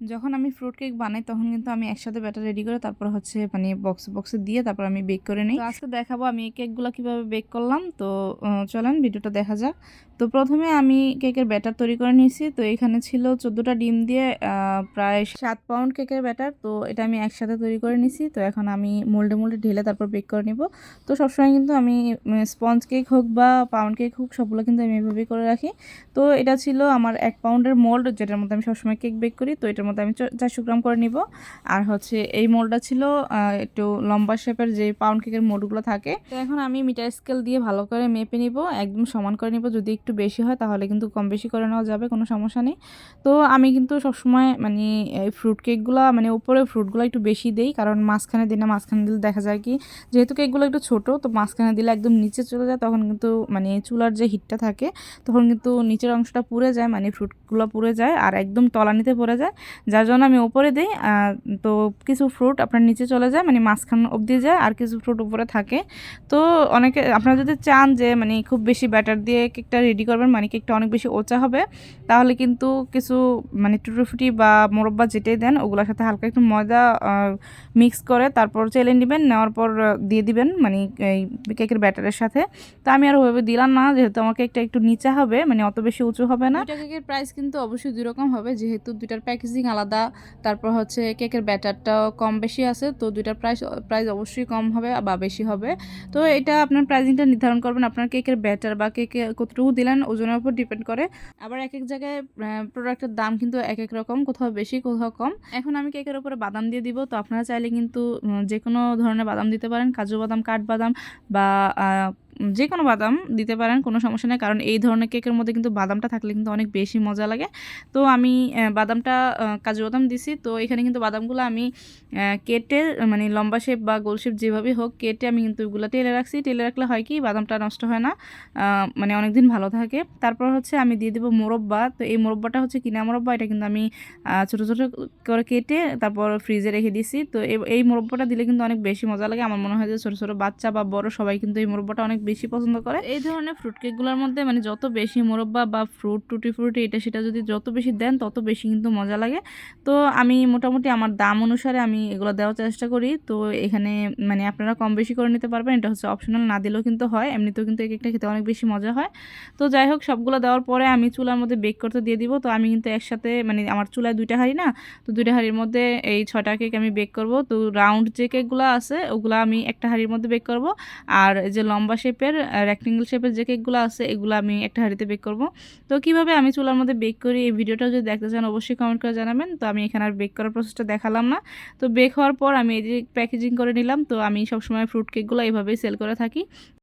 যখন আমি fruit cake বানাই, তখন কিন্তু আমি একসাথে ব্যাটার রেডি করে তারপর হচ্ছে মানে বক্সে বক্সে দিয়ে তারপর আমি বেক করে নিই। আজকে দেখাবো আমি এই কেকগুলো কীভাবে বেক করলাম। তো চলেন, ভিডিওটা দেখা যাক। তো প্রথমে আমি কেকের ব্যাটার তৈরি করে নিয়েছি। তো এখানে ছিল চোদ্দোটা ডিম দিয়ে প্রায় সাত পাউন্ড কেকের ব্যাটার। তো এটা আমি একসাথে তৈরি করে নিয়েছি। তো এখন আমি মোল্ডে মোল্ডে ঢেলে তারপর বেক করে নিব। তো সবসময় কিন্তু আমি স্পঞ্জ কেক হোক বা পাউন্ড কেক হোক, সবগুলো কিন্তু আমি এভাবেই করে রাখি। তো এটা ছিল আমার এক পাউন্ডের মোল্ড, যেটার মধ্যে আমি সবসময় কেক বেক করি। তো এটার মধ্যে আমি চারশো গ্রাম করে নিব। আর হচ্ছে এই মোল্ডটা ছিল একটু লম্বা শেপের যে পাউন্ড কেকের মোল্ডগুলো থাকে। তো এখন আমি মিটার স্কেল দিয়ে ভালো করে মেপে নিব, একদম সমান করে নিব। যদি একটু বেশি হয়, তাহলে কিন্তু কম বেশি করে নেওয়া যাবে, কোনো সমস্যা নেই। তো আমি কিন্তু সবসময় মানে এই ফ্রুট কেকগুলো মানে উপরে ফ্রুটগুলো একটু বেশি দেই, কারণ মাঝখানে দিলে মাঝখানে দিলে দেখা যায় কি, যেহেতু কেকগুলো একটু ছোট, তো মাঝখানে দিলে একদম নিচে চলে যায়, তখন কিন্তু মানে চুলার যে হিটটা থাকে, তখন কিন্তু নিচের অংশটা পুড়ে যায় মানে ফ্রুটগুলো পুড়ে যায় আর একদম তলানিতে পড়ে যায়। যার জন্য আমি উপরে দিই তো কিছু ফ্রুট আপনার নিচে চলে যায় মানে মাঝখান অবধি যায় আর কিছু ফ্রুট উপরে থাকে। তো অনেকে, আপনারা যদি চান যে মানে খুব বেশি ব্যাটার দিয়ে কেকটা রেডি করবেন মানে কেকটা অনেক বেশি ওচা হবে। তাহলে কিন্তু কিছু মানে টুটুফুটি বা মোরব্বা যেটাই দেন, ওগুলোর সাথে হালকা একটু ময়দা মিক্স করে তারপর চেলে নেবেন, নেওয়ার পর দিয়ে দিবেন মানে এই কেকের ব্যাটারের সাথে। তো আমি আর ওইভাবে দিলাম না, যেহেতু আমার কেকটা একটু নিচা হবে মানে অত বেশি উঁচু হবে না। কেকের প্রাইস কিন্তু অবশ্যই দুই রকম হবে, যেহেতু দুইটার প্যাকেজিং আলাদা, তারপর হচ্ছে কেকের ব্যাটারটাও কম বেশি আছে, তো দুইটার প্রাইস প্রাইস অবশ্যই কম হবে বা বেশি হবে। তো এটা আপনার প্রাইসিংটা নির্ধারণ করবেন, আপনার কেকের ব্যাটার বা কেকে কতটুকু দিলেন ওজনের উপর ডিপেন্ড করে। আবার এক এক জায়গায় প্রোডাক্টের দাম কিন্তু এক এক রকম, কোথাও বেশি, কোথাও কম। এখন আমি কেকের উপরে বাদাম দিয়ে দিব, তো আপনারা চাইলে কিন্তু যে কোনো ধরনের বাদাম দিতে পারেন। কাজু বাদাম কাঠবাদাম বা যে কোনো বাদাম দিতে পারেন, কোনো সমস্যা নেই। কারণ এই ধরনের কেকের মধ্যে কিন্তু বাদামটা থাকলে কিন্তু অনেক বেশি মজা লাগে। তো আমি বাদামটা কাজু বাদাম দিছি। তো এখানে কিন্তু বাদামগুলো আমি কেটে মানে লম্বা শেপ বা গোল শেপ যেভাবেই হোক, কেটে আমি কিন্তু ওগুলো টেলে রাখছি। টেলে রাখলে হয় কি, বাদামটা নষ্ট হয় না মানে অনেক দিন ভালো থাকে। তারপর হচ্ছে আমি দিয়ে দেবো মোরব্বা। তো এই মোরব্বাটা হচ্ছে কিনা মোরব্বা, এটা কিন্তু আমি ছোটো ছোটো করে কেটে তারপর ফ্রিজে রেখে দিছি। তো এই মোরব্বাটা দিলে কিন্তু অনেক বেশি মজা লাগে। আমার মনে হয় যে ছোটো ছোটো বাচ্চা বা বড় সবাই কিন্তু এই মোরব্বাটা অনেক বেশি পছন্দ করে? এই ধরনের ফ্রুট কেকগুলোর মধ্যে মানে যত বেশি মোরব্বা বা ফ্রুট টুটি ফ্রুটি এটা সেটা যদি যত বেশি দেন, তত বেশি কিন্তু মজা লাগে। তো আমি মোটামুটি আমার দাম অনুসারে আমি এগুলো দেওয়ার চেষ্টা করি। তো এখানে মানে আপনারা কম বেশি করে নিতে পারবেন। এটা হচ্ছে অপশনাল না দিলেও কিন্তু হয়। এমনিতেও কিন্তু এই কেকটা খেতে অনেক বেশি মজা হয়। তো যাই হোক, সবগুলো দেওয়ার পরে আমি চুলার মধ্যে বেক করতে দিয়ে দিব। তো আমি কিন্তু একসাথে মানে আমার চুলায় দুইটা হাঁড়ি না? তো দুইটা হাঁড়ির মধ্যে এই ছটা কেক আমি বেক করব। তো রাউন্ড যে কেকগুলো আছে, ওগুলো আমি একটা হাঁড়ির মধ্যে বেক করব। আর যে লম্বা শেপের রেক্টেঙ্গেল শেপের যে কেকগুলো আছে, এগুলো আমি একটা হাঁড়িতে বেক করব। তো কীভাবে আমি চুলার মধ্যে বেক করি, এই ভিডিওটা যদি দেখতে চান, অবশ্যই কমেন্ট করে জানাবেন। তো আমি এখানে আর বেক করার প্রসেসটা দেখালাম না। তো বেক হওয়ার পর আমি এই যে প্যাকেজিং করে নিলাম। তো আমি সবসময় ফ্রুট কেকগুলো এইভাবেই সেল করে থাকি।